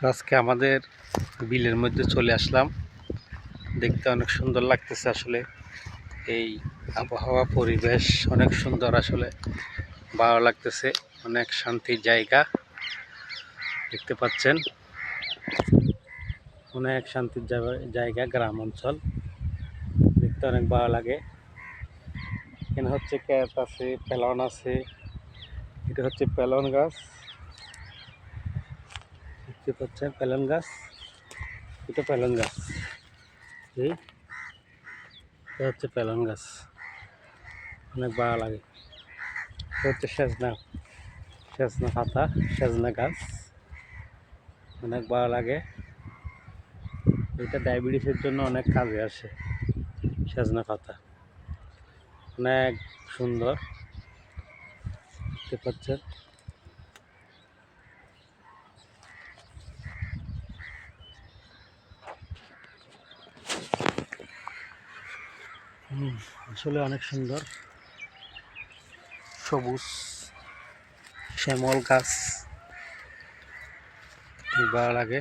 তো আজকে আমাদের বিলের মধ্যে চলে আসলাম। দেখতে অনেক সুন্দর লাগতেছে আসলে। এই আবহাওয়া, পরিবেশ অনেক সুন্দর আসলে। ভালো লাগতেছে, অনেক শান্তির জায়গা দেখতে পাচ্ছেন। অনেক শান্তির জায়গা- গ্রাম অঞ্চল। দেখতে অনেক ভালো লাগে। এখানে হচ্ছে ক্যাপ আছে পেলন আছে। এটা হচ্ছে পেলন গাছ। দেখতে পাচ্ছেন পেলন গাছ। এটা পেলন গাছ। এই, এটা হচ্ছে পেলন গাছ। অনেক ভালো লাগে। হচ্ছে সেজনা সেজনা পাতা, সেজনা গাছ। অনেক ভালো লাগে। এটা ডায়াবেটিসের জন্য অনেক কাজে আসে, সেজনা পাতা। অনেক সুন্দর। দেখতে পাচ্ছেন? আসলে অনেক সুন্দর। সবুজ শ্যামল গাছ। ভালো লাগে